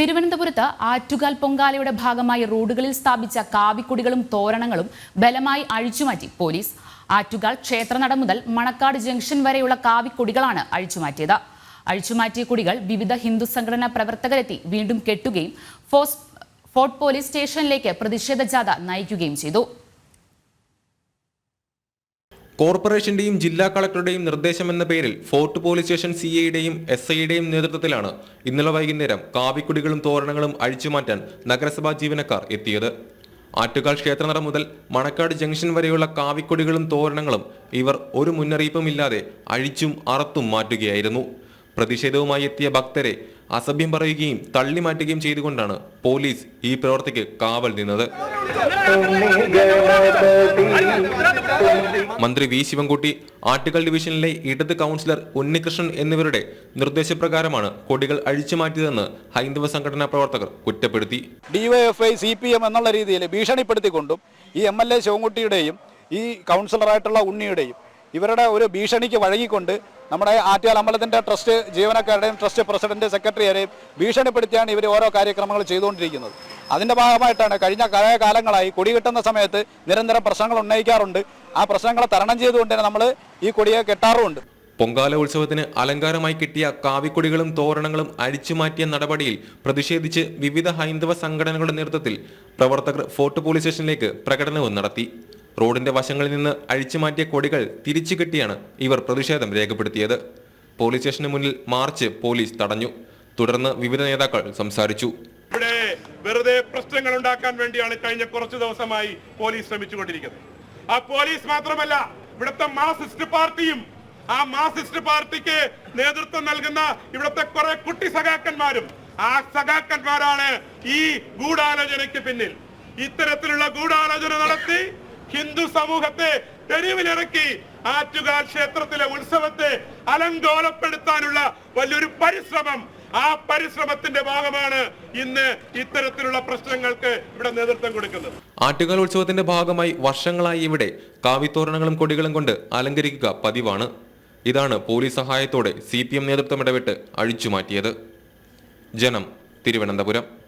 തിരുവനന്തപുരത്ത് ആറ്റുകാൽ പൊങ്കാലയുടെ ഭാഗമായി റോഡുകളിൽ സ്ഥാപിച്ച കാവിക്കുടികളും തോരണങ്ങളും ബലമായി അഴിച്ചുമാറ്റി പോലീസ്. ആറ്റുകാൽ ക്ഷേത്രനട മുതൽ മണക്കാട് ജംഗ്ഷൻ വരെയുള്ള കാവിക്കൊടികളാണ് അഴിച്ചുമാറ്റിയത്. അഴിച്ചുമാറ്റിയ കുടികൾ വിവിധ ഹിന്ദു സംഘടനാ പ്രവർത്തകരെത്തി വീണ്ടും കെട്ടുകയും ഫോർട്ട് പോലീസ് സ്റ്റേഷനിലേക്ക് പ്രതിഷേധ ജാഥ നയിക്കുകയും ചെയ്തു. കോർപ്പറേഷന്റെയും ജില്ലാ കളക്ടറുടെയും നിർദ്ദേശമെന്ന പേരിൽ ഫോർട്ട് പോലീസ് സ്റ്റേഷൻ സി ഐയുടെയും എസ് ഐയുടെയും നേതൃത്വത്തിലാണ് ഇന്നലെ വൈകുന്നേരം കാവിക്കുടികളും തോരണങ്ങളും അഴിച്ചുമാറ്റാൻ നഗരസഭാ ജീവനക്കാർ എത്തിയത്. ആറ്റുകാൽ ക്ഷേത്രനട മുതൽ മണക്കാട് ജംഗ്ഷൻ വരെയുള്ള കാവിക്കൊടികളും തോരണങ്ങളും ഇവർ ഒരു മുന്നറിയിപ്പുമില്ലാതെ അഴിച്ചും അറത്തും മാറ്റുകയായിരുന്നു. പ്രതിഷേധവുമായി എത്തിയ ഭക്തരെ അസഭ്യം പറയുകയും തള്ളി മാറ്റുകയും ചെയ്തുകൊണ്ടാണ് പോലീസ് ഈ പ്രവർത്തിക്ക് കാവൽ നിന്നത്. മന്ത്രി വി ശിവൻകുട്ടി ആർട്ടിക്കൽ ഡിവിഷനിലെ ഇടത് കൗൺസിലർ ഉണ്ണികൃഷ്ണൻ എന്നിവരുടെ നിർദ്ദേശപ്രകാരമാണ് കൊടികൾ അഴിച്ചു മാറ്റിയതെന്ന് ഹൈന്ദവ സംഘടനാ പ്രവർത്തകർ കുറ്റപ്പെടുത്തി. ഡിവൈഎഫ്ഐ സി പി എം എന്നുള്ള രീതിയിൽ ഭീഷണിപ്പെടുത്തിക്കൊണ്ടും ഈ എം എൽ എ ശിവൻകുട്ടിയുടെയും ഈ കൗൺസിലറായിട്ടുള്ള ഉണ്ണിയുടെയും ഇവരുടെ ഒരു ഭീഷണിക്ക് വഴങ്ങിക്കൊണ്ട് നമ്മുടെ ആറ്റുകാൽ അമ്പലത്തിന്റെ ട്രസ്റ്റ് ജീവനക്കാരുടെയും ട്രസ്റ്റ് പ്രസിഡന്റ് സെക്രട്ടറിയെയും ഭീഷണിപ്പെടുത്തിയാണ് ഇവർ ഓരോ കാര്യക്രമങ്ങൾ ചെയ്തുകൊണ്ടിരിക്കുന്നത്. അതിന്റെ ഭാഗമായിട്ടാണ് കഴിഞ്ഞ കുറേ കാലങ്ങളായി കൊടി കിട്ടുന്ന സമയത്ത് നിരന്തരം പ്രശ്നങ്ങൾ ഉന്നയിക്കാറുണ്ട്. ആ പ്രശ്നങ്ങളെ തരണം ചെയ്തുകൊണ്ട് തന്നെ നമ്മൾ ഈ കൊടിയെ കെട്ടാറുമുണ്ട്. പൊങ്കാല ഉത്സവത്തിന് അലങ്കാരമായി കിട്ടിയ കാവിക്കൊടികളും തോരണങ്ങളും അഴിച്ചുമാറ്റിയ നടപടിയിൽ പ്രതിഷേധിച്ച് വിവിധ ഹൈന്ദവ സംഘടനകളുടെ നേതൃത്വത്തിൽ പ്രവർത്തകർ ഫോർട്ട് പോലീസ് സ്റ്റേഷനിലേക്ക് പ്രകടനവും നടത്തി. റോഡിന്റെ വശങ്ങളിൽ നിന്ന് അഴിച്ചുമാറ്റിയ കൊടികൾ തിരിച്ചു കെട്ടിയാണ് ഇവർ പ്രതിഷേധം രേഖപ്പെടുത്തിയത്. പോലീസ് സ്റ്റേഷന് മുന്നിൽ മാർച്ച് പോലീസ് തടഞ്ഞു. തുടർന്ന് വിവിധ നേതാക്കൾ സംസാരിച്ചു. ഇവിടെ വെറുതെ പ്രശ്നങ്ങൾ ഉണ്ടാക്കാൻ വേണ്ടിയാണ് കഴിഞ്ഞ കുറച്ചു ദിവസമായി പോലീസ് ശ്രമിച്ചുകൊണ്ടിരിക്കുന്നത്. ആ പോലീസ് മാത്രമല്ല ഇവിടുത്തെ മാർസിസ്റ്റ് പാർട്ടിയും ആ മാർസിസ്റ്റ് പാർട്ടിക്ക് നേതൃത്വം നൽകുന്ന ഇവിടുത്തെ കുറെ കുട്ടി സഖാക്കന്മാരും ആ സഖാക്കന്മാരാണ് ഈ ഗൂഢാലോചനയ്ക്ക് പിന്നിൽ. ഇത്തരത്തിലുള്ള ഗൂഢാലോചന നടത്തി ഹിന്ദു സമൂഹത്തെ തെരുവിലിറക്കി ആറ്റുകാൽ ക്ഷേത്രത്തിലെ ഉത്സവത്തെ അലങ്കോലപ്പെടുത്താനുള്ള വലിയൊരു പരിശ്രമം. ആ പരിശ്രമത്തിന്റെ ഭാഗമാണ് ഇന്ന് ഇത്തരത്തിലുള്ള പ്രശ്നങ്ങൾക്ക് ഇവിടെ നേതൃത്വം കൊടുക്കുന്നത്. ആറ്റുകാൽ ഉത്സവത്തിന്റെ ഭാഗമായി വർഷങ്ങളായി ഇവിടെ കാവിത്തോരണങ്ങളും കൊടികളും കൊണ്ട് അലങ്കരിക്കുക പതിവാണ്. ഇതാണ് പോലീസ് സഹായത്തോടെ സി പി എം നേതൃത്വം ഇടപെട്ട് അഴിച്ചുമാറ്റിയത്. ജനം തിരുവനന്തപുരം.